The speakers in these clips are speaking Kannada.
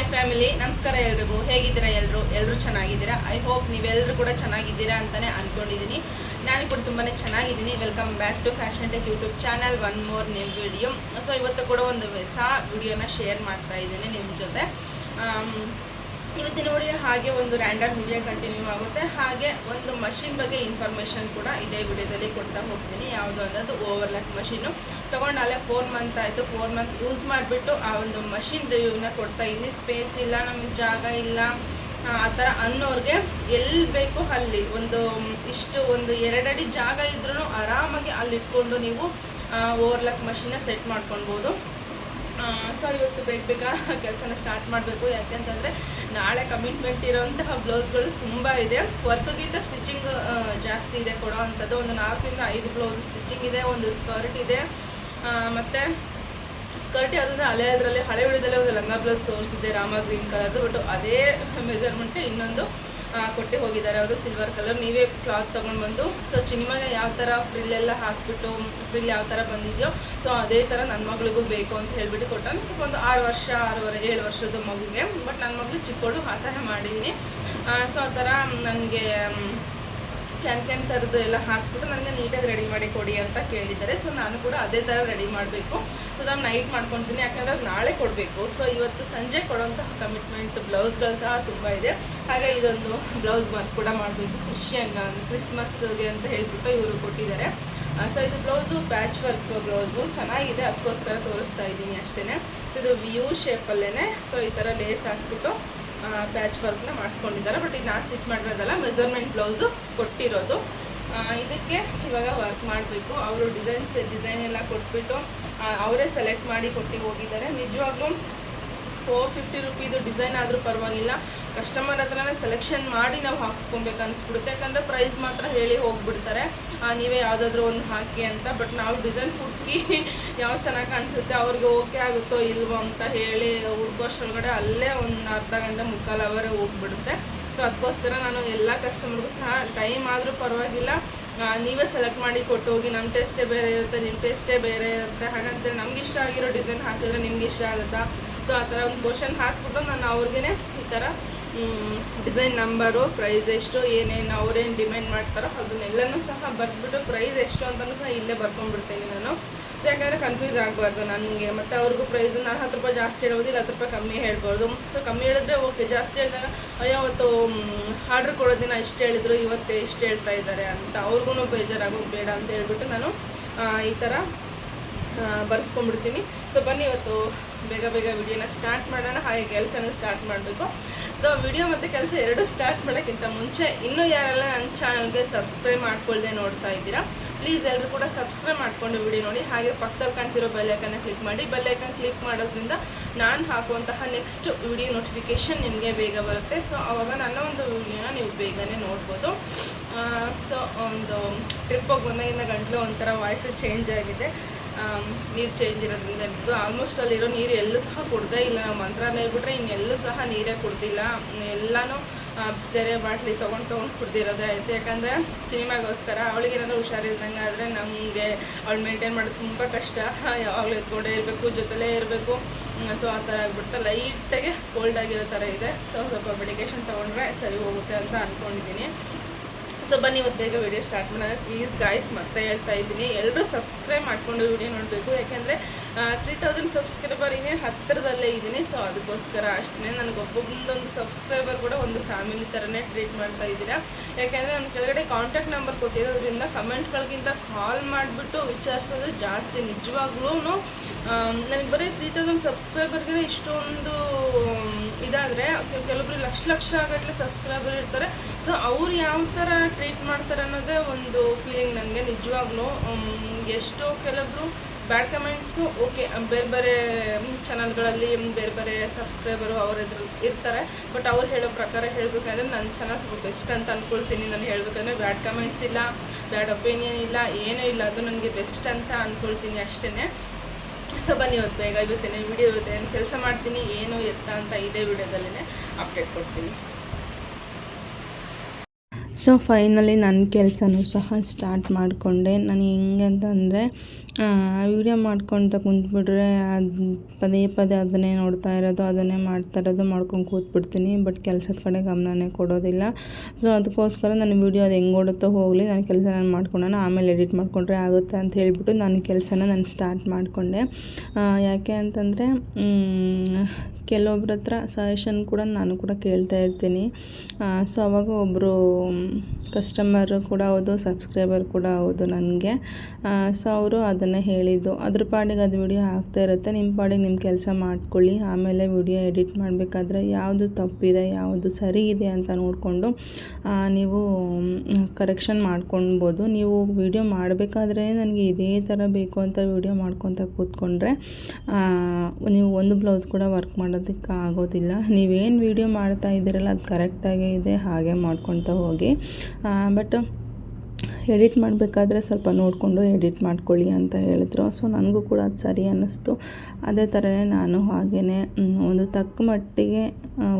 ಹಾಯ್ ಫ್ಯಾಮಿಲಿ ನಮಸ್ಕಾರ ಎಲ್ರಿಗೂ. ಹೇಗಿದ್ದೀರಾ ಎಲ್ಲರೂ ಎಲ್ಲರೂ ಚೆನ್ನಾಗಿದ್ದೀರಾ? ಐ ಹೋಪ್ ನೀವೆಲ್ಲರೂ ಕೂಡ ಚೆನ್ನಾಗಿದ್ದೀರಾ ಅಂತಲೇ ಅಂದ್ಕೊಂಡಿದ್ದೀನಿ ನಾನು ಕೂಡ ತುಂಬಾ ಚೆನ್ನಾಗಿದ್ದೀನಿ. Welcome back to fashion tech YouTube channel one more name video so ಇವತ್ತು ಕೂಡ ಒಂದು ಹೊಸ ವಿಡಿಯೋನ ಶೇರ್ ಮಾಡ್ತಾ ಇದ್ದೀನಿ ನಿಮ್ಮ ಜೊತೆ. ಆಮ್, ನೋಡಿ ಹಾಗೆ ಒಂದು ರ್ಯಾಂಡಮ್ ವಿಡಿಯೋ ಕಂಟಿನ್ಯೂ ಆಗುತ್ತೆ. ಹಾಗೆ ಒಂದು ಮಷಿನ್ ಬಗ್ಗೆ ಇನ್ಫಾರ್ಮೇಷನ್ ಕೂಡ ಇದೇ ವಿಡಿಯೋದಲ್ಲಿ ಕೊಡ್ತಾ ಹೋಗ್ತೀನಿ. ಯಾವುದು ಅನ್ನೋದು ಓವರ್ಲಾಕ್ ಮಷೀನು ತೊಗೊಂಡಾಲೆ ಫೋರ್ ಮಂತ್ ಆಯಿತು. ಫೋರ್ ಮಂತ್ ಯೂಸ್ ಮಾಡಿಬಿಟ್ಟು ಆ ಒಂದು ಮಷಿನ್ ರಿವ್ಯೂನ ಕೊಡ್ತಾ ಇದ್ದೀನಿ. ಸ್ಪೇಸ್ ಇಲ್ಲ ನಮಗೆ ಜಾಗ ಇಲ್ಲ. ಆ ಆ ಥರ ಅನ್ನೋರಿಗೆ ಎಲ್ಲಿ ಬೇಕೋ ಅಲ್ಲಿ ಒಂದು ಇಷ್ಟು ಒಂದು ಎರಡಡಿ ಜಾಗ ಇದ್ರೂ ಆರಾಮಾಗಿ ಅಲ್ಲಿ ಇಟ್ಕೊಂಡು ನೀವು ಓವರ್ಲಾಕ್ ಮಷಿನ್ನ ಸೆಟ್ ಮಾಡ್ಕೊಳ್ಬೋದು. ಸೊ ಇವತ್ತು ಬೇಗ ಬೇಗ ಕೆಲಸನ ಸ್ಟಾರ್ಟ್ ಮಾಡಬೇಕು. ಯಾಕೆಂತಂದರೆ ನಾಳೆ ಕಮಿಟ್ಮೆಂಟ್ ಇರೋವಂತಹ ಬ್ಲೌಸ್ಗಳು ತುಂಬ ಇದೆ. ವರ್ಕ್ಗಿಂತ ಸ್ಟಿಚಿಂಗ್ ಜಾಸ್ತಿ ಇದೆ ಕೊಡೋ ಅಂಥದ್ದು ಒಂದು ನಾಲ್ಕರಿಂದ ಐದು ಬ್ಲೌಸ್ ಸ್ಟಿಚಿಂಗ್ ಇದೆ, ಒಂದು ಸ್ಕರ್ಟ್ ಇದೆ. ಮತ್ತು ಸ್ಕರ್ಟ್ ಯಾವುದಂದ್ರೆ ಹಳೆ ಅದರಲ್ಲಿ, ಹಳೆ ಉಳಿದಲ್ಲೇ ಒಂದು ಲಂಗ ಬ್ಲೌಸ್ ತೋರಿಸಿದ್ದೆ, ರಾಮ ಗ್ರೀನ್ ಕಲರ್ದು ಬಟ್ ಅದೇ ಮೆಜರ್ಮೆಂಟ್ ಇನ್ನೊಂದು ಕೊಟ್ಟೆ ಹೋಗಿದ್ದಾರೆ ಅವರು ಸಿಲ್ವರ್ ಕಲರ್ ನೀವೇ ಕ್ಲಾತ್ ತೊಗೊಂಡು ಬಂದು ಸೊ ಚಿನಿಮಾಗೆ ಯಾವ ಥರ ಫ್ರಿಲ್ಲೆಲ್ಲ ಹಾಕ್ಬಿಟ್ಟು ಫ್ರಿಲ್ ಯಾವ ಥರ ಬಂದಿದೆಯೋ ಸೊ ಅದೇ ಥರ ನನ್ನ ಮಗಳಿಗೂ ಬೇಕು ಅಂತ ಹೇಳಿಬಿಟ್ಟು ಕೊಟ್ಟಾನೆ ಸ್ವಲ್ಪ ಒಂದು ಆರು ವರ್ಷ, ಆರೂವರೆ, ಏಳು ವರ್ಷದ ಮಗುಗೆ ಬಟ್ ನನ್ನ ಮಗಳು ಚಿಕ್ಕೋಡು ಆ ಥರ ಮಾಡಿದ್ದೀನಿ ಸೊ ಆ ಥರ ನನಗೆ ಕ್ಯಾನ್ ಕ್ಯಾನ್ ಥರದ್ದು ಎಲ್ಲ ಹಾಕ್ಬಿಟ್ಟು ನನಗೆ ನೀಟಾಗಿ ರೆಡಿ ಮಾಡಿ ಕೊಡಿ ಅಂತ ಕೇಳಿದ್ದಾರೆ. ಸೊ ನಾನು ಕೂಡ ಅದೇ ಥರ ರೆಡಿ ಮಾಡಬೇಕು. ಸೊ ನಾನು ನೈಟ್ ಮಾಡ್ಕೊತೀನಿ. ಯಾಕಂದರೆ ನಾಳೆ ಕೊಡಬೇಕು. ಸೊ ಇವತ್ತು ಸಂಜೆ ಕೊಡೋಂತಹ ಕಮಿಟ್ಮೆಂಟ್ ಬ್ಲೌಸ್ಗಳು ಸಹ ತುಂಬ ಇದೆ. ಹಾಗೆ ಇದೊಂದು ಬ್ಲೌಸ್ ವರ್ಕ್ ಕೂಡ ಮಾಡಬೇಕು. ಕ್ರಿಶ್ಚಿಯನ್ ಕ್ರಿಸ್ಮಸ್ಗೆ ಅಂತ ಹೇಳ್ಬಿಟ್ಟು ಇವರು ಕೊಟ್ಟಿದ್ದಾರೆ. ಸೊ ಇದು ಬ್ಲೌಸು ಬ್ಯಾಚ್ ವರ್ಕ್ ಬ್ಲೌಸು. ಚೆನ್ನಾಗಿದೆ. ಅದಕ್ಕೋಸ್ಕರ ತೋರಿಸ್ತಾ ಇದ್ದೀನಿ ಅಷ್ಟೇ ಸೊ ಇದು ವ್ಯೂ ಶೇಪಲ್ಲೇ ಸೊ ಈ ಥರ ಲೇಸ್ ಹಾಕ್ಬಿಟ್ಟು ಪ್ಯಾಚ್ ವರ್ಕ್ನ ಮಾಡಿಸ್ಕೊಂಡಿದ್ದಾರೆ. ಬಟ್ ಇದು ನಾನು ಸ್ಟಿಚ್ ಮಾಡಿರೋದಲ್ಲ ಮೆಜರ್ಮೆಂಟ್ ಬ್ಲೌಸು ಕೊಟ್ಟಿರೋದು. ಇದಕ್ಕೆ ಇವಾಗ ವರ್ಕ್ ಮಾಡಬೇಕು. ಅವರು ಡಿಸೈನ್ಸ್ ಡಿಸೈನ್ ಎಲ್ಲ ಕೊಟ್ಬಿಟ್ಟು ಅವರೇ ಸೆಲೆಕ್ಟ್ ಮಾಡಿ ಕೊಟ್ಟು ಹೋಗಿದ್ದಾರೆ. ನಿಜವಾಗ್ಲೂ ಫೋರ್ ಫಿಫ್ಟಿ ರುಪೀದು ಡಿಸೈನ್ ಆದರೂ ಪರವಾಗಿಲ್ಲ. ಕಸ್ಟಮರ್ ಹತ್ರನೇ ಸೆಲೆಕ್ಷನ್ ಮಾಡಿ ನಾವು ಹಾಕ್ಸ್ಕೊಬೇಕು ಅನಿಸ್ಬಿಡುತ್ತೆ. ಯಾಕಂದರೆ ಪ್ರೈಸ್ ಮಾತ್ರ ಹೇಳಿ ಹೋಗ್ಬಿಡ್ತಾರೆ. ನೀವೇ ಯಾವುದಾದ್ರೂ ಒಂದು ಹಾಕಿ ಅಂತ. ಬಟ್ ನಾವು ಡಿಸೈನ್ ಹುಡುಕಿ ಯಾವ ಚೆನ್ನಾಗಿ ಕಾಣಿಸುತ್ತೆ, ಅವ್ರಿಗೆ ಓಕೆ ಆಗುತ್ತೋ ಇಲ್ವೋ ಅಂತ ಹೇಳಿ ಹುಡುಗೋಷ್ಟೊಳಗಡೆ ಅಲ್ಲೇ ಒಂದು ಅರ್ಧ ಗಂಟೆ ಮುಕ್ಕಾಲು ಅವರೇ ಹೋಗ್ಬಿಡುತ್ತೆ. ಸೊ ಅದಕ್ಕೋಸ್ಕರ ನಾನು ಎಲ್ಲ ಕಸ್ಟಮರ್ಗೂ ಸಹ ಟೈಮ್ ಆದರೂ ಪರವಾಗಿಲ್ಲ. ನೀವೇ ಸೆಲೆಕ್ಟ್ ಮಾಡಿ ಕೊಟ್ಟು ಹೋಗಿ ನಮ್ಮ ಟೇಸ್ಟೇ ಬೇರೆ ಇರುತ್ತೆ ನಿಮ್ಮ ಟೇಸ್ಟೇ ಬೇರೆ ಇರುತ್ತೆ, ಹಾಗಂತೇಳಿ. ನಮ್ಗೆ ಇಷ್ಟ ಆಗಿರೋ ಡಿಸೈನ್ ಹಾಕಿದ್ರೆ ನಿಮ್ಗೆ ಇಷ್ಟ ಆಗುತ್ತಾ? ಸೊ ಆ ಥರ ಒಂದು ಕ್ವಶನ್ ಹಾಕ್ಬಿಟ್ಟು ನಾನು ಅವ್ರಿಗೆ ಈ ಥರ ಡಿಸೈನ್ ನಂಬರು ಪ್ರೈಸ್ ಎಷ್ಟು, ಏನೇನು, ಅವ್ರೇನು ಡಿಮ್ಯಾಂಡ್ ಮಾಡ್ತಾರೋ ಅದನ್ನೆಲ್ಲನೂ ಸಹ ಬರೆದ್ಬಿಟ್ಟು ಪ್ರೈಸ್ ಎಷ್ಟು ಅಂತಲೂ ಸಹ ಇಲ್ಲೇ ಬರ್ಕೊಂಡ್ಬಿಡ್ತೀನಿ ನಾನು. ಸೊ ಯಾಕಂದರೆ ಕನ್ಫ್ಯೂಸ್ ಆಗಬಾರ್ದು ನನಗೆ. ಮತ್ತು ಅವ್ರಿಗೂ ಪ್ರೈಸ್ ನಾನು ಹತ್ತು ರೂಪಾಯಿ ಜಾಸ್ತಿ ಹೇಳ್ಬೋದು ಹತ್ತು ರೂಪಾಯಿ ಕಮ್ಮಿ ಹೇಳ್ಬೋದು. ಸೊ ಕಮ್ಮಿ ಹೇಳಿದ್ರೆ ಓಕೆ ಜಾಸ್ತಿ ಹೇಳಿದಾಗ, ಅಯ್ಯೋ, ಅವತ್ತು ಆರ್ಡ್ರ್ ಕೊಡೋ ದಿನ ಇಷ್ಟು ಹೇಳಿದ್ರು, ಇವತ್ತೇ ಇಷ್ಟು ಹೇಳ್ತಾ ಇದ್ದಾರೆ ಅಂತ ಅವ್ರಿಗೂ ಬೇಜಾರಾಗೋದು ಬೇಡ ಅಂತ ಹೇಳ್ಬಿಟ್ಟು ನಾನು ಈ ಥರ ಬರ್ಸ್ಕೊಂಡ್ಬಿಡ್ತೀನಿ. ಸೊ ಬನ್ನಿ ಇವತ್ತು ಬೇಗ ಬೇಗ ವಿಡಿಯೋನ ಸ್ಟಾರ್ಟ್ ಮಾಡೋಣ, ಹಾಗೆ ಕೆಲಸನ ಸ್ಟಾರ್ಟ್ ಮಾಡಬೇಕು. ಸೊ ವಿಡಿಯೋ ಮತ್ತು ಕೆಲಸ ಎರಡು ಸ್ಟಾರ್ಟ್ ಮಾಡೋಕ್ಕಿಂತ ಮುಂಚೆ ಇನ್ನೂ ಯಾರೆಲ್ಲ ನನ್ನ ಚಾನಲ್ಗೆ ಸಬ್ಸ್ಕ್ರೈಬ್ ಮಾಡ್ಕೊಳ್ಳದೆ ನೋಡ್ತಾ ಇದ್ದೀರಾ, ಪ್ಲೀಸ್ ಎಲ್ಲರೂ ಕೂಡ ಸಬ್ಸ್ಕ್ರೈಬ್ ಮಾಡಿಕೊಂಡು ವಿಡಿಯೋ ನೋಡಿ. ಹಾಗೆ ಪಕ್ಕದಲ್ಲಿ ಕಾಣ್ತಿರೋ ಬೆಲ್ಲೈಕನ್ನ ಕ್ಲಿಕ್ ಮಾಡಿ. ಬೆಲ್ಲೈಕನ್ ಕ್ಲಿಕ್ ಮಾಡೋದ್ರಿಂದ ನಾನು ಹಾಕುವಂತಹ ನೆಕ್ಸ್ಟ್ ವಿಡಿಯೋ ನೋಟಿಫಿಕೇಷನ್ ನಿಮಗೆ ಬೇಗ ಬರುತ್ತೆ. ಸೊ ಆವಾಗ ನನ್ನ ಒಂದು ವಿಡಿಯೋನ ನೀವು ಬೇಗನೆ ನೋಡ್ಬೋದು. ಸೊ ಒಂದು ಟ್ರಿಪ್ ಹೋಗಿ ಬಂದಾಗಿಂದ ಗಂಟಲು ಒಂಥರ ವಾಯ್ಸ್ ಚೇಂಜ್ ಆಗಿದೆ. ನೀರು ಚೇಂಜ್ ಇರೋದ್ರಿಂದ ಆಲ್ಮೋಸ್ಟ್ ಅಲ್ಲಿರೋ ನೀರು ಎಲ್ಲೂ ಸಹ ಕುಡ್ದೇ ಇಲ್ಲ. ನಾವು ಮಂತ್ರಾಲಯ ಬಿಟ್ಟರೆ ಇನ್ನೆಲ್ಲೂ ಸಹ ನೀರೇ ಕುಡ್ದಿಲ್ಲ. ಎಲ್ಲನೂ ಬಿಸಿದೇರೆ ಬಾಟ್ಲಿ ತೊಗೊಂಡು ತೊಗೊಂಡು ಕುಡ್ದಿರೋದೇ ಆಯಿತು. ಯಾಕಂದರೆ ಸಿನಿಮಾಗೋಸ್ಕರ ಅವಳಿಗೆ ಏನಾದರೂ ಹುಷಾರಿಲ್ದಂಗೆ ಆದರೆ ನಮಗೆ ಅವಳು ಮೇಂಟೈನ್ ಮಾಡೋದು ತುಂಬ ಕಷ್ಟ. ಯಾವಾಗಲೂ ಎತ್ಕೊಂಡೇ ಇರಬೇಕು, ಜೊತೆಲೇ ಇರಬೇಕು. ಸೊ ಆ ಥರ ಆಗ್ಬಿಡ್ತಾ ಲೈಟಾಗೆ ಕೋಲ್ಡ್ ಆಗಿರೋ ಥರ ಇದೆ. ಸೊ ಸ್ವಲ್ಪ ಮೆಡಿಕೇಶನ್ ತೊಗೊಂಡ್ರೆ ಸರಿ ಹೋಗುತ್ತೆ ಅಂತ ಅಂದ್ಕೊಂಡಿದ್ದೀನಿ ಸೊ ಬನ್ನಿ, ಇವತ್ತು ಬೇಗ ವಿಡಿಯೋ ಸ್ಟಾರ್ಟ್ ಮಾಡೋಣ ಪ್ಲೀಸ್ ಗಾಯ್ಸ್ ಮತ್ತೆ ಹೇಳ್ತಾ ಇದ್ದೀನಿ. ಎಲ್ಲರೂ ಸಬ್ಸ್ಕ್ರೈಬ್ ಮಾಡ್ಕೊಂಡು ವಿಡಿಯೋ ನೋಡಬೇಕು. ಯಾಕೆಂದರೆ ತ್ರೀ ತೌಸಂಡ್ ಸಬ್ಸ್ಕ್ರೈಬರ್ ಇನ್ನೇ ಹತ್ತಿರದಲ್ಲೇ ಇದ್ದೀನಿ. ಸೊ ಅದಕ್ಕೋಸ್ಕರ ಅಷ್ಟೇ ನನಗೆ ಒಬ್ಬೊಬ್ಬೊಂದೊಂದು ಸಬ್ಸ್ಕ್ರೈಬರ್ ಕೂಡ ಒಂದು ಫ್ಯಾಮಿಲಿ ಥರನೇ ಟ್ರೀಟ್ ಮಾಡ್ತಾ ಇದ್ದೀರಾ. ಯಾಕೆಂದರೆ ನನ್ನ ಕೆಳಗಡೆ ಕಾಂಟ್ಯಾಕ್ಟ್ ನಂಬರ್ ಕೊಟ್ಟಿರೋದ್ರಿಂದ ಕಮೆಂಟ್ಗಳಿಗಿಂತ ಕಾಲ್ ಮಾಡಿಬಿಟ್ಟು ವಿಚಾರಿಸೋದು ಜಾಸ್ತಿ ನಿಜವಾಗ್ಲೂ ನನಗೆ ಬರೀ ತ್ರೀ ತೌಸಂಡ್ ಸಬ್ಸ್ಕ್ರೈಬರ್ಗೆ ಇಷ್ಟೊಂದು, ಇದಾದರೆ ಕೆಲವೊಬ್ರು ಲಕ್ಷ ಲಕ್ಷ ಗಟ್ಟಲೆ ಸಬ್ಸ್ಕ್ರೈಬರ್ ಇರ್ತಾರೆ. ಸೊ ಅವ್ರು ಯಾವ ಥರ ಟ್ರೀಟ್ ಮಾಡ್ತಾರೆ ಅನ್ನೋದೇ ಒಂದು ಫೀಲಿಂಗ್ ನನಗೆ ನಿಜವಾಗ್ಲೂ ಎಷ್ಟೋ ಕೆಲವೊಬ್ರು ಬ್ಯಾಡ್ ಕಮೆಂಟ್ಸು, ಓಕೆ ಬೇರೆ ಬೇರೆ ಚಾನಲ್ಗಳಲ್ಲಿ ಬೇರೆ ಬೇರೆ ಸಬ್ಸ್ಕ್ರೈಬರು ಅವ್ರು ಎದುರು ಇರ್ತಾರೆ. ಬಟ್ ಅವ್ರು ಹೇಳೋ ಪ್ರಕಾರ ಹೇಳಬೇಕಂದ್ರೆ ನನ್ನ ಚಾನಲ್ ಸ್ವಲ್ಪ ಬೆಸ್ಟ್ ಅಂತ ಅಂದ್ಕೊಳ್ತೀನಿ ನಾನು ಹೇಳಬೇಕಂದ್ರೆ ಬ್ಯಾಡ್ ಕಮೆಂಟ್ಸ್ ಇಲ್ಲ, ಬ್ಯಾಡ್ ಒಪಿನಿಯನ್ ಇಲ್ಲ, ಏನೂ ಇಲ್ಲ. ಅದು ನನಗೆ ಬೆಸ್ಟ್ ಅಂತ ಅಂದ್ಕೊಳ್ತೀನಿ ಅಷ್ಟೇ ಸೊ ಬನ್ನಿ ಇವತ್ತು ಬೇಗ ಇವತ್ತೇನೆ ವಿಡಿಯೋ ಏನು ಕೆಲಸ ಮಾಡ್ತೀನಿ, ಏನು ಎತ್ತ ಅಂತ ಇದೇ ವಿಡಿಯೋದಲ್ಲೇ ಅಪ್ಡೇಟ್ ಕೊಡ್ತೀನಿ. ಸೊ ಫೈನಲಿ ನನ್ನ ಕೆಲಸನೂ ಸಹ ಸ್ಟಾರ್ಟ್ ಮಾಡಿಕೊಂಡೆ. ನಾನು ಹೆಂಗಂತಂದರೆ ವಿಡಿಯೋ ಮಾಡ್ಕೊತ ಕುಂತ್ಬಿಟ್ರೆ ಅದು ಪದೇ ಪದೇ ಅದನ್ನೇ ನೋಡ್ತಾ ಇರೋದು, ಅದನ್ನೇ ಮಾಡ್ತಾ ಇರೋದು, ಮಾಡ್ಕೊಂಡು ಕೂತ್ಬಿಡ್ತೀನಿ, ಬಟ್ ಕೆಲಸದ ಕಡೆ ಗಮನನೇ ಕೊಡೋದಿಲ್ಲ. ಸೊ ಅದಕ್ಕೋಸ್ಕರ ನನ್ನ ವಿಡಿಯೋ ಅದು ಹೆಂಗೆ ಓಡುತ್ತೋ ಹೋಗಲಿ ನನ್ನ ಕೆಲಸ ನಾನು ಮಾಡ್ಕೊಳ್ಳೋಣ ಆಮೇಲೆ ಎಡಿಟ್ ಮಾಡಿಕೊಂಡ್ರೆ ಆಗುತ್ತೆ ಅಂತ ಹೇಳ್ಬಿಟ್ಟು ನನ್ನ ಕೆಲಸನ ನಾನು ಸ್ಟಾರ್ಟ್ ಮಾಡಿಕೊಂಡೆ. ಯಾಕೆ ಅಂತಂದರೆ ಕೆಲವೊಬ್ರ ಹತ್ರ ಸಜೆಷನ್ ಕೂಡ ನಾನು ಕೂಡ ಕೇಳ್ತಾ ಇರ್ತೀನಿ. ಸೊ ಅವಾಗ ಒಬ್ಬರು ಕಸ್ಟಮರ್ ಕೂಡ ಹೌದು ಸಬ್ಸ್ಕ್ರೈಬರ್ ಕೂಡ ಹೌದು ನನಗೆ. ಸೊ ಅವರು ಅದನ್ನು ಹೇಳಿದ್ದು. ಅದ್ರ ಪಾಡಿಗೆ ಅದು ವಿಡಿಯೋ ಆಗ್ತಾ ಇರುತ್ತೆ. ನಿಮ್ಮ ಪಾಡಿಗೆ ನಿಮ್ಮ ಕೆಲಸ ಮಾಡ್ಕೊಳ್ಳಿ. ಆಮೇಲೆ ವಿಡಿಯೋ ಎಡಿಟ್ ಮಾಡಬೇಕಾದ್ರೆ ಯಾವುದು ತಪ್ಪಿದೆ, ಯಾವುದು ಸರಿ ಇದೆ ಅಂತ ನೋಡಿಕೊಂಡು ನೀವು ಕರೆಕ್ಷನ್ ಮಾಡ್ಕೊಳ್ಬೋದು. ನೀವು ವಿಡಿಯೋ ಮಾಡಬೇಕಾದ್ರೆ ನನಗೆ ಇದೇ ಥರ ಬೇಕು ಅಂತ ವಿಡಿಯೋ ಮಾಡ್ಕೊತ ಕೂತ್ಕೊಂಡ್ರೆ ನೀವು ಒಂದು ಬ್ಲೌಸ್ ಕೂಡ ವರ್ಕ್ ಮಾಡೋದಕ್ಕೆ ಆಗೋದಿಲ್ಲ. ನೀವೇನು ವಿಡಿಯೋ ಮಾಡ್ತಾ ಇದ್ದೀರಲ್ಲ, ಅದು ಕರೆಕ್ಟಾಗೇ ಇದೆ, ಹಾಗೆ ಮಾಡ್ಕೊತ ಹೋಗಿ. ಬಟ್ ಎಡಿಟ್ ಮಾಡಬೇಕಾದ್ರೆ ಸ್ವಲ್ಪ ನೋಡಿಕೊಂಡು ಎಡಿಟ್ ಮಾಡ್ಕೊಳ್ಳಿ ಅಂತ ಹೇಳಿದ್ರು. ಸೊ, ನನಗೂ ಕೂಡ ಅದು ಸರಿ ಅನ್ನಿಸ್ತು. ಅದೇ ಥರನೇ ನಾನು ಹಾಗೆಯೇ ಒಂದು ತಕ್ಕ ಮಟ್ಟಿಗೆ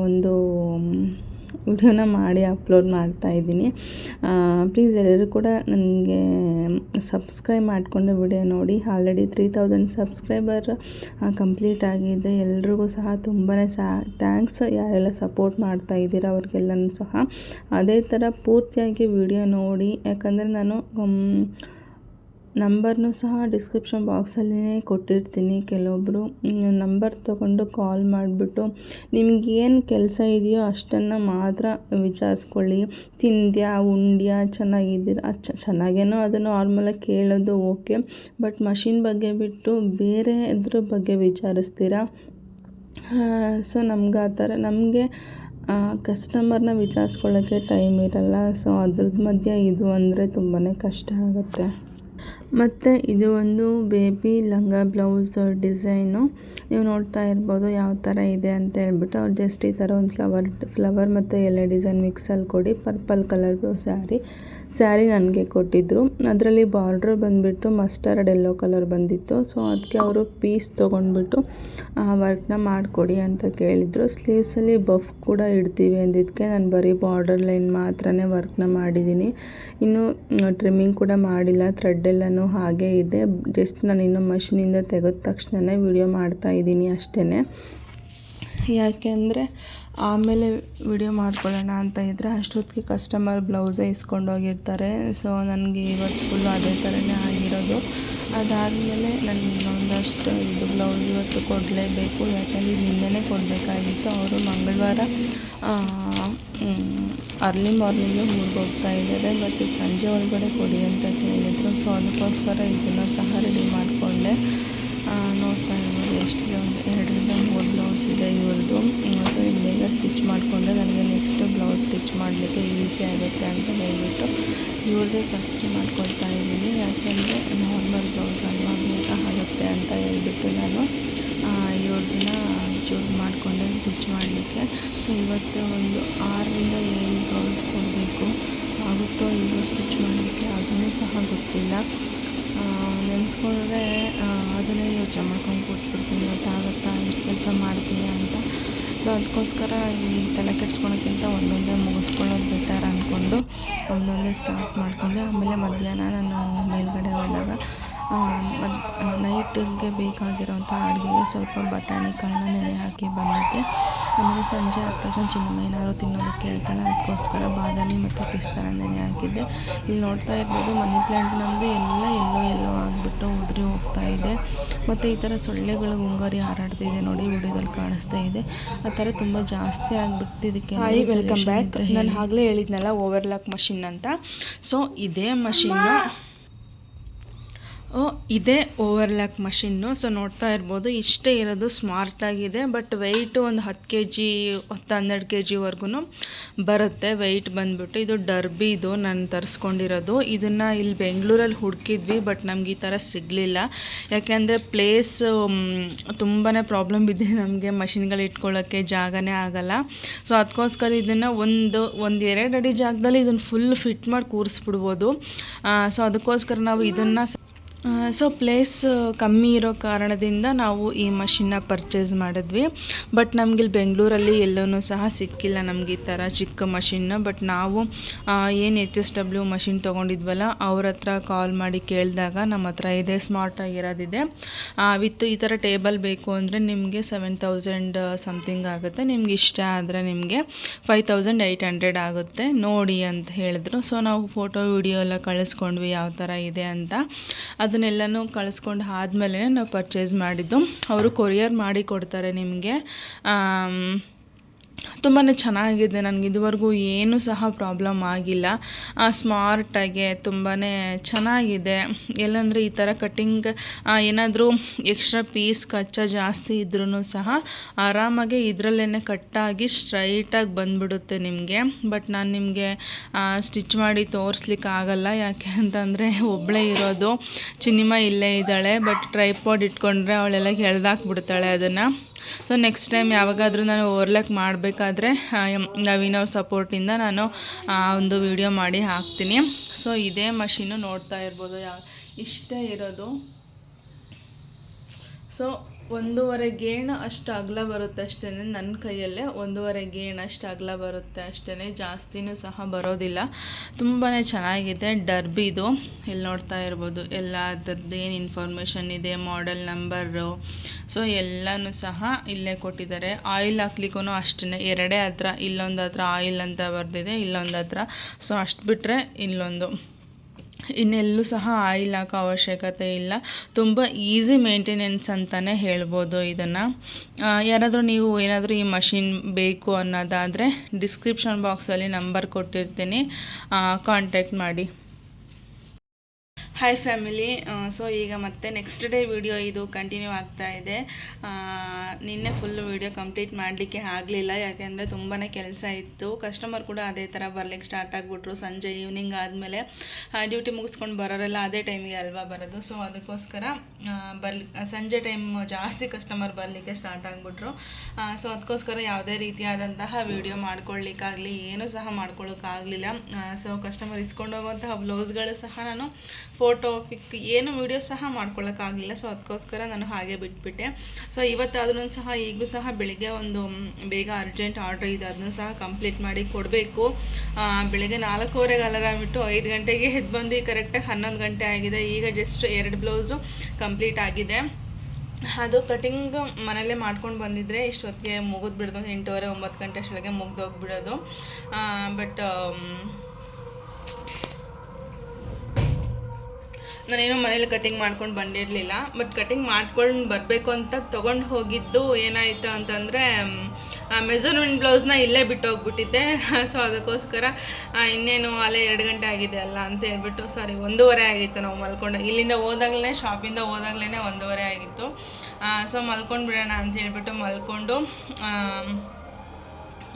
ಒಂದು ವಿಡಿಯೋನ ಮಾಡಿ ಅಪ್ಲೋಡ್ ಮಾಡ್ತಾ ಇದ್ದೀನಿ. ಪ್ಲೀಸ್ ಎಲ್ಲರೂ ಕೂಡ ನನಗೆ ಸಬ್ಸ್ಕ್ರೈಬ್ ಮಾಡಿಕೊಂಡು ವಿಡಿಯೋ ನೋಡಿ. Already three thousand subscriber complete ಆಗಿದೆ. ಎಲ್ರಿಗೂ ಸಹ ತುಂಬಾ ಸಹ ಥ್ಯಾಂಕ್ಸ್ ಯಾರೆಲ್ಲ ಸಪೋರ್ಟ್ ಮಾಡ್ತಾ ಇದ್ದೀರಾ ಅವ್ರಿಗೆಲ್ಲನೂ ಸಹ. ಅದೇ ಥರ ಪೂರ್ತಿಯಾಗಿ ವಿಡಿಯೋ ನೋಡಿ. ಯಾಕಂದರೆ ನಾನು ನಂಬರ್ನೂ ಸಹ ಡಿಸ್ಕ್ರಿಪ್ಷನ್ ಬಾಕ್ಸಲ್ಲಿನೇ ಕೊಟ್ಟಿರ್ತೀನಿ. ಕೆಲವೊಬ್ಬರು ನಂಬರ್ ತೊಗೊಂಡು ಕಾಲ್ ಮಾಡಿಬಿಟ್ಟು ನಿಮಗೇನು ಕೆಲಸ ಇದೆಯೋ ಅಷ್ಟನ್ನು ಮಾತ್ರ ವಿಚಾರಿಸ್ಕೊಳ್ಳಿ. ತಿಂದ್ಯಾ, ಉಂಡ್ಯಾ, ಚೆನ್ನಾಗಿದ್ದೀರಾ? ಚೆನ್ನಾಗೇನೋ ಅದು ನಾರ್ಮಲಾಗಿ ಕೇಳೋದು ಓಕೆ. ಬಟ್ ಮಷಿನ್ ಬಗ್ಗೆ ಬಿಟ್ಟು ಬೇರೆ ಇದ್ರ ಬಗ್ಗೆ ವಿಚಾರಿಸ್ತೀರಾ? ಸೊ ನಮ್ಗೆ ಆ ಥರ, ನಮಗೆ ಕಸ್ಟಮರ್ನ ವಿಚಾರಿಸ್ಕೊಳ್ಳೋಕ್ಕೆ ಟೈಮ್ ಇರಲ್ಲ. ಸೊ ಅದ್ರದ್ದು ಮಧ್ಯೆ ಇದು ಅಂದರೆ ತುಂಬಾ ಕಷ್ಟ ಆಗುತ್ತೆ. ಮತ್ತು ಇದು ಒಂದು ಬೇಬಿ ಲಂಗ ಬ್ಲೌಸ್ ಡಿಸೈನು. ನೀವು ನೋಡ್ತಾ ಇರ್ಬೋದು ಯಾವ ಥರ ಇದೆ ಅಂತ ಹೇಳ್ಬಿಟ್ಟು ಅವ್ರು ಜಸ್ಟ್ ಈ ಥರ ಒಂದು ಫ್ಲವರ್ ಫ್ಲವರ್ ಮತ್ತು ಎಲೆ ಡಿಸೈನ್ ಮಿಕ್ಸಲ್ಲಿ ಕೊಡಿ. ಪರ್ಪಲ್ ಕಲರ್ ಸ್ಯಾರಿ ಸ್ಯಾರಿ ನನಗೆ ಕೊಟ್ಟಿದ್ದರು ಅದರಲ್ಲಿ ಬಾರ್ಡ್ರ್ ಬಂದುಬಿಟ್ಟು ಮಸ್ಟರ್ಡ್ ಎಲ್ಲೋ ಕಲರ್ ಬಂದಿತ್ತು. ಸೊ ಅದಕ್ಕೆ ಅವರು ಪೀಸ್ ತೊಗೊಂಡ್ಬಿಟ್ಟು ವರ್ಕ್ನ ಮಾಡಿಕೊಡಿ ಅಂತ ಕೇಳಿದರು. ಸ್ಲೀವ್ಸಲ್ಲಿ ಬಫ್ ಕೂಡ ಇಡ್ತೀವಿ ಅಂದಿದ್ದಕ್ಕೆ ನಾನು ಬರೀ ಬಾರ್ಡರ್ ಲೈನ್ ಮಾತ್ರನೇ ವರ್ಕ್ನ ಮಾಡಿದ್ದೀನಿ. ಇನ್ನು ಟ್ರಿಮ್ಮಿಂಗ್ ಕೂಡ ಮಾಡಿಲ್ಲ. ಥ್ರೆಡ್ ಎಲ್ಲನೂ ಹಾಗೇ ಇದೆ. ಜಸ್ಟ್ ನಾನು ಇನ್ನೂ ಮಷಿನಿಂದ ತೆಗೆದ ತಕ್ಷಣವೇ ವಿಡಿಯೋ ಮಾಡ್ತಾ ಇದ್ದೀನಿ ಅಷ್ಟೇ ಯಾಕೆ ಅಂದರೆ ಆಮೇಲೆ ವಿಡಿಯೋ ಮಾಡ್ಕೊಳ್ಳೋಣ ಅಂತ ಇದ್ದರೆ ಅಷ್ಟೊತ್ತಿಗೆ ಕಸ್ಟಮರ್ ಬ್ಲೌಸೇ ಇಸ್ಕೊಂಡೋಗಿರ್ತಾರೆ ಸೊ ನನಗೆ ಇವತ್ತು ಫುಲ್ಲು ಅದೇ ಥರನೇ ಆಗಿರೋದು. ಅದಾದಮೇಲೆ ನನಗೆ ಒಂದಷ್ಟು ಇದು ಬ್ಲೌಸ್ ಇವತ್ತು ಕೊಡಲೇಬೇಕು. ಯಾಕೆಂದರೆ ನಿನ್ನೆನೇ ಕೊಡಬೇಕಾಗಿತ್ತು. ಅವರು ಮಂಗಳವಾರ ಅರ್ಲಿ ಮಾರ್ನಿಂಗೇ ಊರಿಗೆ ಹೋಗ್ತಾ ಇದ್ದಾರೆ. ಬಟ್ ಸಂಜೆ ಒಳಗಡೆ ಕೊಡಿ ಅಂತ ಕೇಳಿದರು. ಸೊ ಅದಕ್ಕೋಸ್ಕರ ಇದನ್ನು ಸಹ ರೆಡಿ ಮಾಡಿಕೊಂಡೆ. ನೋಡ್ತಾ ಇರ್ಬೋದು ಎಷ್ಟಿದೆ ಒಂದು ಎರಡರಿಂದ ಮೂರು ಬ್ಲೌಸ್ ಇದೆ ಇವ್ರದ್ದು. ಸೊ ಇದು ಬೇಗ ಸ್ಟಿಚ್ ಮಾಡಿಕೊಂಡ್ರೆ ನನಗೆ ನೆಕ್ಸ್ಟ್ ಬ್ಲೌಸ್ ಸ್ಟಿಚ್ ಮಾಡಲಿಕ್ಕೆ ಈಸಿ ಆಗುತ್ತೆ ಅಂತ ಹೇಳ್ಬಿಟ್ಟು ಇವ್ರದ್ದೇ ಫಸ್ಟ್ ಮಾಡ್ಕೊಳ್ತಾ ಇದ್ದೀನಿ. ಯಾಕೆಂದರೆ ನಾರ್ಮಲ್ ಬ್ಲೌಸ್ ಅಲ್ವಾ? ಬೇಗ ಆಗುತ್ತೆ ಅಂತ ಹೇಳಿಬಿಟ್ಟು ನಾನು ಇವ್ರದನ್ನ ಚೂಸ್ ಮಾಡಿಕೊಂಡೆ ಸ್ಟಿಚ್ ಮಾಡಲಿಕ್ಕೆ. ಸೊ ಇವತ್ತು ಒಂದು ಆರರಿಂದ ಏಳು ಬ್ಲೌಸ್ ಕೊಡಬೇಕು. ಆಗುತ್ತೋ ಇಲ್ಲೋ ಸ್ಟಿಚ್ ಮಾಡಲಿಕ್ಕೆ ಅದನ್ನು ಸಹ ಗೊತ್ತಿಲ್ಲ. ನೆನೆಸ್ಕೊಂಡ್ರೆ ಅದನ್ನೇ ಯೋಚನೆ ಮಾಡ್ಕೊಂಡು ಕೊಟ್ಬಿಡ್ತೀನಿ ಗೊತ್ತಾಗುತ್ತಾ? ಎಷ್ಟು ಕೆಲಸ ಮಾಡ್ತೀನಿ ಅಂತ. ಸೊ ಅದಕ್ಕೋಸ್ಕರ ಈ ತಲೆ ಕೆಡ್ಸ್ಕೊಳೋಕ್ಕಿಂತ ಒಂದೊಂದೇ ಮುಗಿಸ್ಕೊಳ್ಳೋದು ಬೆಟರ್ ಅಂದ್ಕೊಂಡು ಒಂದೊಂದೇ ಸ್ಟಾರ್ಟ್ ಮಾಡಿಕೊಂಡೆ. ಆಮೇಲೆ ಮಧ್ಯಾಹ್ನ ನಾನು ಮೇಲ್ಗಡೆ ಹೋದಾಗ ಮದ್ ನೈಟಿಗೆ ಬೇಕಾಗಿರೋಂಥ ಅಡುಗೆಗೆ ಸ್ವಲ್ಪ ಬಟಾಣಿ ಕಾಳನ್ನ ನೆನೆ ಹಾಕಿ ಬಂದಿದ್ದೆ. ಆಮೇಲೆ ಸಂಜೆ ಆದ ತಕ್ಷಣ ಚಿನ್ನಮ್ಮ ಏನಾದ್ರು ತಿನ್ನೋದಕ್ಕೆ ಹೇಳ್ತಾಳೆ ಅದಕ್ಕೋಸ್ಕರ ಬಾದಾಮಿ ಮತ್ತು ಪಿಸ್ತಾ ನೆನೆ ಹಾಕಿದ್ದೆ. ಇಲ್ಲಿ ನೋಡ್ತಾ ಇರ್ಬೋದು ಮನಿ ಪ್ಲ್ಯಾಂಟ್ ನಮ್ಮದು ಎಲ್ಲ ಎಲ್ಲೋ ಎಲ್ಲೋ ಆಗಿಬಿಟ್ಟು ಉದುರಿ ಹೋಗ್ತಾ ಇದೆ. ಮತ್ತು ಈ ಥರ ಸೊಳ್ಳೆಗಳು ಗುಂಗಾರಿ ಹಾರಾಡ್ತಿದೆ ನೋಡಿ ವಿಡಿಯೋದಲ್ಲಿ ಕಾಣಿಸ್ತಾ ಇದೆ. ಆ ಥರ ತುಂಬ ಜಾಸ್ತಿ ಆಗಿಬಿಟ್ಟು ಇದಕ್ಕೆ ವೆಲ್ಕಮ್ ಬ್ಯಾಕ್ ನಾನು ಆಗಲೇ ಹೇಳಿದ್ನಲ್ಲ ಓವರ್ಲಾಕ್ ಮಷಿನ್ ಅಂತ. ಸೊ ಇದೇ ಮಷಿನ್ನು ಇದೇ ಓವರ್ಲ್ಯಾಕ್ ಮಷಿನ್ನು ಸೊ ನೋಡ್ತಾ ಇರ್ಬೋದು, ಇಷ್ಟೇ ಇರೋದು ಸ್ಮಾರ್ಟಾಗಿದೆ ಬಟ್ ವೆಯ್ಟು ಒಂದು ಹತ್ತು ಕೆ ಜಿ ಹತ್ತು ಹನ್ನೆರಡು ಕೆ ಜಿವರೆಗೂ ಬರುತ್ತೆ. ವೆಯ್ಟ್ ಬಂದುಬಿಟ್ಟು ಇದು ಡರ್ಬಿದು ನಾನು ತರಿಸ್ಕೊಂಡಿರೋದು. ಇದನ್ನು ಇಲ್ಲಿ ಬೆಂಗಳೂರಲ್ಲಿ ಹುಡುಕಿದ್ವಿ ಬಟ್ ನಮ್ಗೆ ಈ ಥರ ಸಿಗಲಿಲ್ಲ. ಯಾಕೆಂದರೆ ಪ್ಲೇಸ್ ತುಂಬಾ ಪ್ರಾಬ್ಲಮ್ ಇದೆ ನಮಗೆ ಮಷಿನ್ಗಳು ಇಟ್ಕೊಳ್ಳೋಕ್ಕೆ ಜಾಗನೇ ಆಗಲ್ಲ. ಸೊ ಅದಕ್ಕೋಸ್ಕರ ಇದನ್ನು ಒಂದು ಒಂದು ಎರಡು ಅಡಿ ಜಾಗದಲ್ಲಿ ಇದನ್ನು ಫುಲ್ ಫಿಟ್ ಮಾಡಿ ಕೂರಿಸ್ಬಿಡ್ಬೋದು. ಸೊ ಅದಕ್ಕೋಸ್ಕರ ನಾವು ಇದನ್ನು ಸೊ ಪ್ಲೇಸ್ ಕಮ್ಮಿ ಇರೋ ಕಾರಣದಿಂದ ನಾವು ಈ ಮಷಿನ್ನ ಪರ್ಚೇಸ್ ಮಾಡಿದ್ವಿ. ಬಟ್ ನಮಗೆ ಇಲ್ಲಿ ಬೆಂಗಳೂರಲ್ಲಿ ಎಲ್ಲೂ ಸಹ ಸಿಕ್ಕಿಲ್ಲ ನಮ್ಗೆ ಈ ಥರ ಚಿಕ್ಕ ಮಷಿನ್ನ ಬಟ್ ನಾವು ಏನು ಎಚ್ ಎಸ್ ಡಬ್ಲ್ಯೂ ಮಷಿನ್ ತೊಗೊಂಡಿದ್ವಲ್ಲ, ಅವ್ರ ಹತ್ರ ಕಾಲ್ ಮಾಡಿ ಕೇಳಿದಾಗ ನಮ್ಮ ಹತ್ರ ಇದೆ ಸ್ಮಾರ್ಟ್ ಆಗಿರೋದಿದೆ. ವಿತ್ ಈ ಥರ ಟೇಬಲ್ ಬೇಕು ಅಂದರೆ ನಿಮಗೆ ಸೆವೆನ್ ತೌಸಂಡ್ ಸಮಥಿಂಗ್ ಆಗುತ್ತೆ. ನಿಮ್ಗೆ ಇಷ್ಟ ಆದರೆ ನಿಮಗೆ ಫೈವ್ ತೌಸಂಡ್ ಏಯ್ಟ್ ಹಂಡ್ರೆಡ್ ಆಗುತ್ತೆ. ನೋಡಿ ಅಂತ ಹೇಳಿದ್ರು. ಸೊ ನಾವು ಫೋಟೋ ವಿಡಿಯೋ ಎಲ್ಲ ಕಳಿಸ್ಕೊಂಡ್ವಿ, ಯಾವ ಥರ ಇದೆ ಅಂತ. ಅದನ್ನೆಲ್ಲನೂ ಕಳಿಸ್ಕೊಂಡು ಆದಮೇಲೆ ನಾವು ಪರ್ಚೇಸ್ ಮಾಡಿದ್ದು. ಅವರು ಕೊರಿಯರ್ ಮಾಡಿ ಕೊಡ್ತಾರೆ ನಿಮಗೆ. ತುಂಬಾ ಚೆನ್ನಾಗಿದೆ, ನನಗೆ ಇದುವರೆಗೂ ಏನೂ ಸಹ ಪ್ರಾಬ್ಲಮ್ ಆಗಿಲ್ಲ. ಸ್ಮಾರ್ಟಾಗೆ ತುಂಬಾ ಚೆನ್ನಾಗಿದೆ. ಎಲ್ಲಂದರೆ ಈ ಥರ ಕಟ್ಟಿಂಗ್ ಏನಾದರೂ ಎಕ್ಸ್ಟ್ರಾ ಪೀಸ್ ಕಚ್ಚ ಜಾಸ್ತಿ ಇದ್ರೂ ಸಹ ಆರಾಮಾಗಿ ಇದರಲ್ಲೇ ಕಟ್ಟಾಗಿ ಸ್ಟ್ರೈಟಾಗಿ ಬಂದುಬಿಡುತ್ತೆ ನಿಮಗೆ. ಬಟ್ ನಾನು ನಿಮಗೆ ಸ್ಟಿಚ್ ಮಾಡಿ ತೋರಿಸ್ಲಿಕ್ಕೆ ಆಗಲ್ಲ ಯಾಕೆ ಅಂತಂದರೆ ಒಬ್ಬಳೇ ಇರೋದು ಚಿನಿಮಾ ಇಲ್ಲೇ ಇದ್ದಾಳೆ. ಬಟ್ ಟ್ರೈಪಾಡ್ ಇಟ್ಕೊಂಡ್ರೆ ಅವಳೆಲ್ಲ ಎಳ್ದಾಕ್ಬಿಡ್ತಾಳೆ ಅದನ್ನು. ಸೊ ನೆಕ್ಸ್ಟ್ ಟೈಮ್ ಯಾವಾಗಾದರೂ ನಾನು ಓವರ್ಲ್ಯಾಕ್ ಮಾಡಬೇಕಾದ್ರೆ ನವೀನವ್ರ ಸಪೋರ್ಟಿಂದ ನಾನು ಒಂದು ವಿಡಿಯೋ ಮಾಡಿ ಹಾಕ್ತೀನಿ. ಸೊ ಇದೇ ಮಷೀನು ನೋಡ್ತಾ ಇರ್ಬೋದು ಯಾವ ಇಷ್ಟೇ ಇರೋದು. ಸೊ ಒಂದೂವರೆ ಗೇಣು ಅಷ್ಟು ಅಗಲ ಬರುತ್ತೆ ಅಷ್ಟೇ ನನ್ನ ಕೈಯಲ್ಲೇ, ಒಂದೂವರೆ ಗೇಣು ಅಷ್ಟು ಅಗಲ ಬರುತ್ತೆ ಅಷ್ಟೇ ಜಾಸ್ತಿನೂ ಸಹ ಬರೋದಿಲ್ಲ. ತುಂಬಾ ಚೆನ್ನಾಗಿದೆ ಡರ್ಬಿದು ಇಲ್ಲಿ ನೋಡ್ತಾ ಇರ್ಬೋದು ಎಲ್ಲ ಏನು ಇನ್ಫಾರ್ಮೇಷನ್ ಇದೆ ಮಾಡೆಲ್ ನಂಬರು ಸೊ ಎಲ್ಲನೂ ಸಹ ಇಲ್ಲೇ ಕೊಟ್ಟಿದ್ದಾರೆ. ಆಯಿಲ್ ಹಾಕ್ಲಿಕ್ಕೂ ಅಷ್ಟೇ ಎರಡೇ ಹತ್ರ, ಇಲ್ಲೊಂದು ಹತ್ರ ಆಯಿಲ್ ಅಂತ ಬರೆದಿದೆ, ಇಲ್ಲೊಂದು ಹತ್ರ. ಸೊ ಅಷ್ಟು ಬಿಟ್ಟರೆ ಇಲ್ಲೊಂದು. ಇನ್ನೆಲ್ಲೂ ಸಹ ಆಯಿಲ್ ಹಾಕೋ ಅವಶ್ಯಕತೆ ಇಲ್ಲ. ತುಂಬ ಈಸಿ ಮೇಂಟೆನೆನ್ಸ್ ಅಂತಲೇ ಹೇಳ್ಬೋದು ಇದನ್ನು. ಯಾರಾದರೂ ನೀವು ಏನಾದರೂ ಈ ಮಷಿನ್ ಬೇಕು ಅನ್ನೋದಾದರೆ ಡಿಸ್ಕ್ರಿಪ್ಷನ್ ಬಾಕ್ಸಲ್ಲಿ ನಂಬರ್ ಕೊಟ್ಟಿರ್ತೀನಿ. ಕಾಂಟ್ಯಾಕ್ಟ್ ಮಾಡಿ. ಹಾಯ್ ಫ್ಯಾಮಿಲಿ ಸೊ ಈಗ ಮತ್ತೆ ನೆಕ್ಸ್ಟ್ ಡೇ ವಿಡಿಯೋ ಇದು ಕಂಟಿನ್ಯೂ ಆಗ್ತಾ ಇದೆ. ನಿನ್ನೆ ಫುಲ್ ವಿಡಿಯೋ ಕಂಪ್ಲೀಟ್ ಮಾಡಲಿಕ್ಕೆ ಆಗಲಿಲ್ಲ. ಯಾಕೆಂದರೆ ತುಂಬಾ ಕೆಲಸ ಇತ್ತು. ಕಸ್ಟಮರ್ ಕೂಡ ಅದೇ ಥರ ಬರ್ಲಿಕ್ಕೆ ಸ್ಟಾರ್ಟ್ ಆಗಿಬಿಟ್ರು ಸಂಜೆ ಈವ್ನಿಂಗ್ ಆದಮೇಲೆ. ಡ್ಯೂಟಿ ಮುಗಿಸ್ಕೊಂಡು ಬರೋರೆಲ್ಲ ಅದೇ ಟೈಮಿಗೆ ಅಲ್ವಾ ಬರೋದು. ಸೊ ಅದಕ್ಕೋಸ್ಕರ ಬರ್ಲಿ ಸಂಜೆ ಟೈಮ್ ಜಾಸ್ತಿ ಕಸ್ಟಮರ್ ಬರಲಿಕ್ಕೆ ಸ್ಟಾರ್ಟ್ ಆಗಿಬಿಟ್ರು. ಸೊ ಅದಕ್ಕೋಸ್ಕರ ಯಾವುದೇ ರೀತಿಯಾದಂತಹ ವಿಡಿಯೋ ಮಾಡ್ಕೊಳ್ಳಿಕ್ಕಾಗಲಿ, ಏನೂ ಸಹ ಮಾಡ್ಕೊಳ್ಳೋಕ್ಕಾಗಲಿಲ್ಲ. ಸೊ ಕಸ್ಟಮರ್ ಇಸ್ಕೊಂಡು ಹೋಗುವಂತಹ ಬ್ಲೌಸ್ಗಳು ಸಹ ನಾನು ಫೋಟೋ ಪಿಕ್ ಏನು ವಿಡಿಯೋ ಸಹ ಮಾಡ್ಕೊಳ್ಳೋಕ್ಕಾಗಲಿಲ್ಲ ಸೊ ಅದಕ್ಕೋಸ್ಕರ ನಾನು ಹಾಗೆ ಬಿಟ್ಬಿಟ್ಟೆ. ಸೊ ಇವತ್ತಾದ್ರೂ ಸಹ ಈಗಲೂ ಸಹ ಬೆಳಿಗ್ಗೆ ಒಂದು ಬೇಗ ಅರ್ಜೆಂಟ್ ಆರ್ಡ್ರ್ ಇದೆ. ಅದನ್ನು ಸಹ ಕಂಪ್ಲೀಟ್ ಮಾಡಿ ಕೊಡಬೇಕು. ಬೆಳಿಗ್ಗೆ ನಾಲ್ಕೂವರೆಗೆ ಅಲಾರಾಮ್ ಇಟ್ಟು ಐದು ಗಂಟೆಗೆ ಎದ್ದು ಬಂದು ಕರೆಕ್ಟಾಗಿ ಹನ್ನೊಂದು ಗಂಟೆ ಆಗಿದೆ. ಈಗ ಜಸ್ಟ್ ಎರಡು ಬ್ಲೌಸು ಕಂಪ್ಲೀಟ್ ಆಗಿದೆ. ಅದು ಕಟಿಂಗ್ ಮನೇಲೇ ಮಾಡ್ಕೊಂಡು ಬಂದಿದ್ದರೆ ಇಷ್ಟೊತ್ತಿಗೆ ಮುಗಿದು ಬಿಡೋದು ಎಂಟೂವರೆ, ಒಂಬತ್ತು ಗಂಟೆ ಅಷ್ಟೊಳಗೆ ಮುಗ್ದೋಗ್ಬಿಡೋದು. ಬಟ್ ನಾನೇನು ಮನೇಲಿ ಕಟಿಂಗ್ ಮಾಡ್ಕೊಂಡು ಬಂದಿರಲಿಲ್ಲ ಬಟ್ ಕಟಿಂಗ್ ಮಾಡ್ಕೊಂಡು ಬರಬೇಕು ಅಂತ ತೊಗೊಂಡು ಹೋಗಿದ್ದು ಏನಾಯಿತು ಅಂತಂದರೆ ಮೆಜರ್ಮೆಂಟ್ ಬ್ಲೌಸ್ನ ಇಲ್ಲೇ ಬಿಟ್ಟು ಹೋಗ್ಬಿಟ್ಟಿದ್ದೆ ಸೊ ಅದಕ್ಕೋಸ್ಕರ ಇನ್ನೇನು ಅಲ್ಲೇ ಎರಡು ಗಂಟೆ ಆಗಿದೆ ಅಲ್ಲ ಅಂತ ಹೇಳ್ಬಿಟ್ಟು ಸಾರಿ ಒಂದೂವರೆ ಆಗಿತ್ತು ನಾವು ಮಲ್ಕೊಂಡು ಇಲ್ಲಿಂದ ಹೋದಾಗಲೇ ಶಾಪಿಂದ ಹೋದಾಗಲೇ ಒಂದೂವರೆ ಆಗಿತ್ತು. ಸೊ ಮಲ್ಕೊಂಡು ಬಿಡೋಣ ಅಂತ ಹೇಳ್ಬಿಟ್ಟು ಮಲ್ಕೊಂಡು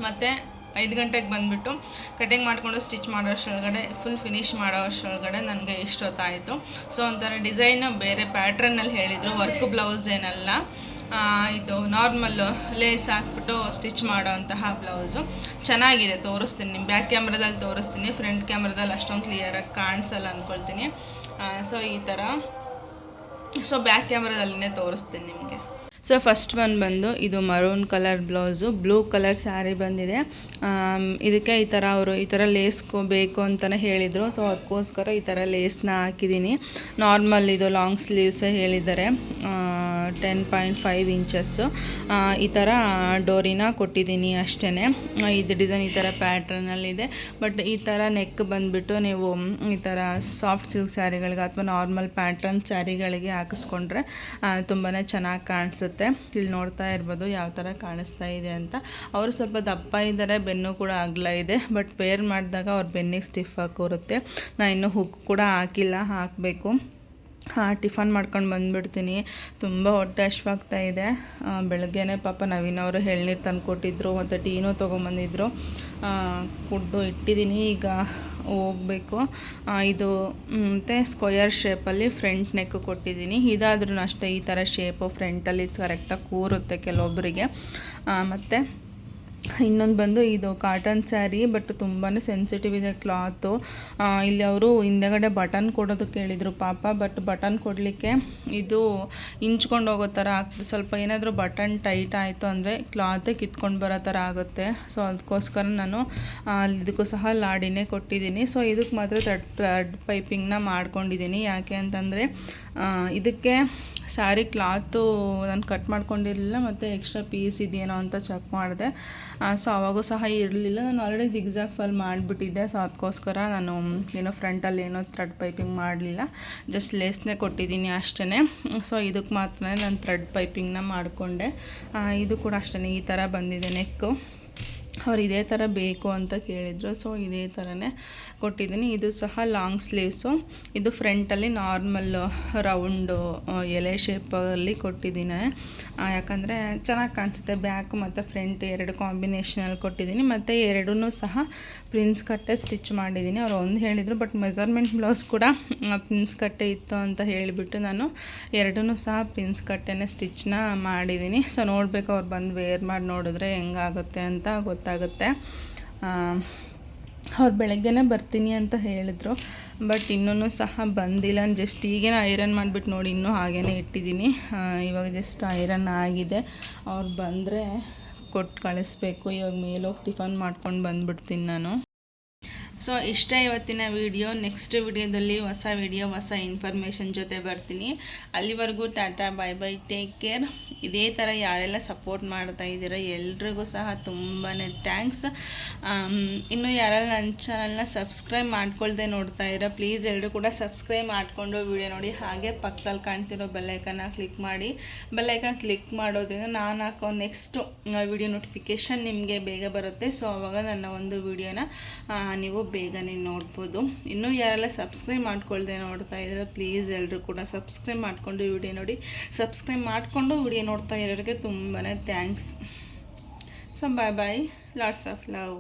ಮತ್ತು ಐದು ಗಂಟೆಗೆ ಬಂದುಬಿಟ್ಟು ಕಟಿಂಗ್ ಮಾಡಿಕೊಂಡು ಸ್ಟಿಚ್ ಮಾಡೋ ಅಷ್ಟರೊಳಗಡೆ ಫುಲ್ ಫಿನಿಶ್ ಮಾಡೋ ಅಷ್ಟೊಳಗಡೆ ನನಗೆ ಇಷ್ಟೊತ್ತಾಯಿತು. ಸೊ ಒಂಥರ ಡಿಸೈನ್ ಬೇರೆ ಪ್ಯಾಟ್ರನ್ನಲ್ಲಿ ಹೇಳಿದರು ವರ್ಕ್ ಬ್ಲೌಸ್ ಏನಲ್ಲ. ಇದು ನಾರ್ಮಲ್ ಲೇಸ್ ಹಾಕ್ಬಿಟ್ಟು ಸ್ಟಿಚ್ ಮಾಡೋವಂತಹ ಬ್ಲೌಸು ಚೆನ್ನಾಗಿದೆ, ತೋರಿಸ್ತೀನಿ ನಿಮ್ಮ ಬ್ಯಾಕ್ ಕ್ಯಾಮ್ರಾದಲ್ಲಿ ತೋರಿಸ್ತೀನಿ ಫ್ರಂಟ್ ಕ್ಯಾಮ್ರಾದಲ್ಲಿ ಅಷ್ಟೊಂದು ಕ್ಲಿಯರಾಗಿ ಕಾಣಿಸಲ್ಲ ಅಂದ್ಕೊಳ್ತೀನಿ ಸೊ ಈ ಥರ. ಸೊ ಬ್ಯಾಕ್ ಕ್ಯಾಮ್ರಾದಲ್ಲಿನೇ ತೋರಿಸ್ತೀನಿ ನಿಮಗೆ. ಸೊ ಫಸ್ಟ್ ಒನ್ ಬಂದು ಇದು maroon colour blouse blue colour sari ಬಂದಿದೆ. ಇದಕ್ಕೆ ಈ ಥರ ಅವರು ಈ ಥರ ಲೇಸ್ ಬೇಕು ಅಂತಲೇ ಹೇಳಿದರು. ಸೊ ಅದಕ್ಕೋಸ್ಕರ ಈ ಥರ ಲೇಸ್ನ ಹಾಕಿದ್ದೀನಿ. ನಾರ್ಮಲ್ ಇದು ಲಾಂಗ್ ಸ್ಲೀವ್ಸೇ ಹೇಳಿದ್ದಾರೆ. ಟೆನ್ ಪಾಯಿಂಟ್ ಫೈವ್ ಇಂಚಸ್ಸು ಈ ಥರ ಡೋರಿನ ಕೊಟ್ಟಿದ್ದೀನಿ ಅಷ್ಟೇ ಇದು ಡಿಸೈನ್ ಈ ಥರ ಪ್ಯಾಟ್ರನಲ್ಲಿದೆ ಬಟ್ ಈ ಥರ ನೆಕ್ ಬಂದುಬಿಟ್ಟು ನೀವು ಈ ಥರ ಸಾಫ್ಟ್ ಸಿಲ್ಕ್ ಸ್ಯಾರಿಗಳಿಗೆ ಅಥವಾ ನಾರ್ಮಲ್ ಪ್ಯಾಟ್ರನ್ ಸ್ಯಾರಿಗಳಿಗೆ ಹಾಕಿಸ್ಕೊಂಡ್ರೆ ತುಂಬಾ ಚೆನ್ನಾಗಿ ಕಾಣಿಸುತ್ತೆ. ಇಲ್ಲಿ ನೋಡ್ತಾ ಇರ್ಬೋದು ಯಾವ ಥರ ಕಾಣಿಸ್ತಾ ಇದೆ ಅಂತ. ಅವರು ಸ್ವಲ್ಪ ದಪ್ಪ ಇದ್ದಾರೆ ಬೆನ್ನು ಕೂಡ ಅಗಲ ಇದೆ. ಬಟ್ ಪೇರ್ ಮಾಡಿದಾಗ ಅವ್ರ ಬೆನ್ನಿಗೆ ಸ್ಟಿಫ್ ಹಾಕಿರುತ್ತೆ ಕೂರುತ್ತೆ. ನಾನು ಇನ್ನೂ ಹುಕ್ ಕೂಡ ಹಾಕಿಲ್ಲ, ಹಾಕಬೇಕು. ಹಾಂ, ಟಿಫನ್ ಮಾಡ್ಕೊಂಡು ಬಂದುಬಿಡ್ತೀನಿ. ತುಂಬ ಹೊಟ್ಟೆ ಹಶ್ವಾಗ್ತಾ ಇದೆ. ಬೆಳಗ್ಗೆನೇ ಪಾಪ ನವೀನ್ ಅವರು ಎಳ್ನೀರು ತಂದು ಕೊಟ್ಟಿದ್ರು ಮತ್ತು ಟೀನೂ ತೊಗೊಂಬಂದಿದ್ರು. ಕುಡ್ದು ಇಟ್ಟಿದ್ದೀನಿ ಈಗ ಹೋಗಬೇಕು. ಇದು, ಮತ್ತು ಸ್ಕ್ವಯರ್ ಶೇಪಲ್ಲಿ ಫ್ರಂಟ್ ನೆಕ್ ಕೊಟ್ಟಿದ್ದೀನಿ ಇದಾದ್ರೂ ಅಷ್ಟೇ ಈ ಥರ ಶೇಪು ಫ್ರಂಟಲ್ಲಿ ಕರೆಕ್ಟಾಗಿ ಕೂರುತ್ತೆ ಕೆಲವೊಬ್ಬರಿಗೆ ಮತ್ತು ಇನ್ನೊಂದು ಬಂದು ಇದು ಕಾಟನ್ ಸ್ಯಾರಿ ಬಟ್ ತುಂಬಾ ಸೆನ್ಸಿಟಿವ್ ಇದೆ ಕ್ಲಾತು ಇಲ್ಲಿ ಅವರು ಹಿಂದೆಗಡೆ ಬಟನ್ ಕೊಡೋದಕ್ಕೆ ಹೇಳಿದರು ಪಾಪ ಬಟ್ ಬಟನ್ ಕೊಡಲಿಕ್ಕೆ ಇದು ಇಂಚ್ಕೊಂಡು ಹೋಗೋ ಥರ ಆಗ್ತದೆ. ಸ್ವಲ್ಪ ಏನಾದರೂ ಬಟನ್ ಟೈಟ್ ಆಯಿತು ಅಂದರೆ ಕ್ಲಾತೇ ಕಿತ್ಕೊಂಡು ಬರೋ ಥರ ಆಗುತ್ತೆ. ಸೊ ಅದಕ್ಕೋಸ್ಕರ ನಾನು ಇದಕ್ಕೂ ಸಹ ಲಾಡಿನೇ ಕೊಟ್ಟಿದ್ದೀನಿ. ಸೊ ಇದಕ್ಕೆ ಮಾತ್ರ ಥ್ರೆಡ್ ಥ್ರೆಡ್ ಪೈಪಿಂಗ್ನ ಮಾಡ್ಕೊಂಡಿದ್ದೀನಿ. ಯಾಕೆ ಅಂತಂದರೆ ಇದಕ್ಕೆ ಸ್ಯಾರಿ ಕ್ಲಾತು ನಾನು ಕಟ್ ಮಾಡ್ಕೊಂಡಿರಲಿಲ್ಲ, ಮತ್ತು ಎಕ್ಸ್ಟ್ರಾ ಪೀಸ್ ಇದೆಯೇನೋ ಅಂತ ಚೆಕ್ ಮಾಡಿದೆ. ಸೊ ಅವಾಗೂ ಸಹ ಇರಲಿಲ್ಲ. ನಾನು ಆಲ್ರೆಡಿ ಜಿಗ್ಜಾಗ್ ಫಲ್ ಮಾಡಿಬಿಟ್ಟಿದ್ದೆ. ಸೊ ಅದಕ್ಕೋಸ್ಕರ ನಾನು ಏನೋ ಫ್ರಂಟಲ್ಲಿ ಏನೋ ಥ್ರೆಡ್ ಪೈಪಿಂಗ್ ಮಾಡಲಿಲ್ಲ. ಜಸ್ಟ್ ಲೇಸ್ನೇ ಕೊಟ್ಟಿದ್ದೀನಿ ಅಷ್ಟೇ ಸೊ ಇದಕ್ಕೆ ಮಾತ್ರ ನಾನು ಥ್ರೆಡ್ ಪೈಪಿಂಗ್ನ ಮಾಡಿಕೊಂಡೆ. ಇದು ಕೂಡ ಅಷ್ಟೇ ಈ ಥರ ಬಂದಿದೆ ನೆಕ್ಕು ಅವ್ರು ಇದೇ ಥರ ಬೇಕು ಅಂತ ಕೇಳಿದರು. ಸೊ, ಇದೇ ಥರನೇ ಕೊಟ್ಟಿದ್ದೀನಿ. ಇದು ಸಹ ಲಾಂಗ್ ಸ್ಲೀವ್ಸು. ಇದು ಫ್ರಂಟಲ್ಲಿ ನಾರ್ಮಲ್, ರೌಂಡು ಎಲೆ ಶೇಪಲ್ಲಿ ಕೊಟ್ಟಿದ್ದೀನಿ. ಯಾಕಂದರೆ ಚೆನ್ನಾಗಿ ಕಾಣಿಸುತ್ತೆ. ಬ್ಯಾಕ್ ಮತ್ತು ಫ್ರಂಟ್ ಎರಡು ಕಾಂಬಿನೇಷನಲ್ಲಿ ಕೊಟ್ಟಿದ್ದೀನಿ. ಮತ್ತು ಎರಡೂ ಸಹ ಪ್ರಿನ್ಸ್ ಕಟ್ಟೆ ಸ್ಟಿಚ್ ಮಾಡಿದ್ದೀನಿ. ಅವ್ರು ಒಂದು ಹೇಳಿದರು, ಬಟ್ ಮೆಜರ್ಮೆಂಟ್ ಬ್ಲೌಸ್ ಕೂಡ ಪ್ರಿನ್ಸ್ ಕಟ್ಟೆ ಇತ್ತು ಅಂತ ಹೇಳಿಬಿಟ್ಟು ನಾನು ಎರಡೂ ಸಹ ಪ್ರಿನ್ಸ್ ಕಟ್ಟೆನೇ ಸ್ಟಿಚ್ನ ಮಾಡಿದ್ದೀನಿ. ಸೊ, ನೋಡಬೇಕು ಅವ್ರು ಬಂದು ವೇರ್ ಮಾಡಿ ನೋಡಿದ್ರೆ ಹೆಂಗಾಗುತ್ತೆ ಅಂತ ಗೊತ್ತಾಗುತ್ತೆ ಆ, ಅವ್ರು ಬೆಳಗ್ಗೆನೇ ಬರ್ತೀನಿ ಅಂತ ಹೇಳಿದ್ರು. ಬಟ್ ಇನ್ನೂ ಸಹ ಬಂದಿಲ್ಲ. ಜಸ್ಟ್ ಈಗೇನೆ ಐರನ್ ಮಾಡಿಬಿಟ್ಟು ನೋಡಿ ಇನ್ನೂ ಹಾಗೇ ಇಟ್ಟಿದ್ದೀನಿ. ಇವಾಗ ಜಸ್ಟ್ ಐರನ್ ಆಗಿದೆ. ಅವ್ರು ಬಂದರೆ ಕೊಟ್ಟು ಕಳಿಸ್ಬೇಕು. ಇವಾಗ ಮೇಲೋಗಿ ಟಿಫನ್ ಮಾಡ್ಕೊಂಡು ಬಂದ್ಬಿಡ್ತೀನಿ ನಾನು. ಸೊ ಇಷ್ಟೇ ಇವತ್ತಿನ ವಿಡಿಯೋ ನೆಕ್ಸ್ಟ್ ವಿಡಿಯೋದಲ್ಲಿ ಹೊಸ ವಿಡಿಯೋ ಹೊಸ ಇನ್ಫಾರ್ಮೇಷನ್ ಜೊತೆ ಬರ್ತೀನಿ. ಅಲ್ಲಿವರೆಗೂ tata bye bye take care ಇದೇ ಥರ ಯಾರೆಲ್ಲ ಸಪೋರ್ಟ್ ಮಾಡ್ತಾ ಇದ್ದೀರೋ ಎಲ್ರಿಗೂ ಸಹ ತುಂಬಾ ಥ್ಯಾಂಕ್ಸ್ ಇನ್ನು ಯಾರೆಲ್ಲ ನನ್ನ ಚಾನಲ್ನ ಸಬ್ಸ್ಕ್ರೈಬ್ ಮಾಡ್ಕೊಳ್ದೆ ನೋಡ್ತಾ ಇರೋ ಪ್ಲೀಸ್ ಎಲ್ಲರೂ ಕೂಡ ಸಬ್ಸ್ಕ್ರೈಬ್ ಮಾಡಿಕೊಂಡು ವಿಡಿಯೋ ನೋಡಿ. ಹಾಗೆ ಪಕ್ಕದಲ್ಲಿ ಕಾಣ್ತಿರೋ ಬೆಲ್ಲೈಕನ್ನ ಕ್ಲಿಕ್ ಮಾಡಿ. ಬೆಲ್ಲೈಕನ್ ಕ್ಲಿಕ್ ಮಾಡೋದ್ರಿಂದ ನಾನು ಹಾಕೋ ನೆಕ್ಸ್ಟು ವಿಡಿಯೋ ನೋಟಿಫಿಕೇಷನ್ ನಿಮಗೆ ಬೇಗ ಬರುತ್ತೆ. ಸೊ ಅವಾಗ ನನ್ನ ಒಂದು ವಿಡಿಯೋನ ನೀವು ಬೇಗನೆ ನೋಡ್ಬೋದು. ಇನ್ನೂ ಯಾರೆಲ್ಲ ಸಬ್ಸ್ಕ್ರೈಬ್ ಮಾಡ್ಕೊಳ್ದೆ ನೋಡ್ತಾ ಇದ್ದಾರೆ ಪ್ಲೀಸ್ ಎಲ್ಲರೂ ಕೂಡ ಸಬ್ಸ್ಕ್ರೈಬ್ ಮಾಡಿಕೊಂಡು ವಿಡಿಯೋ ನೋಡಿ. ಸಬ್ಸ್ಕ್ರೈಬ್ ಮಾಡಿಕೊಂಡು ವಿಡಿಯೋ ನೋಡ್ತಾ ಇರೋರಿಗೆ ತುಂಬಾ thanks so bye bye lots of love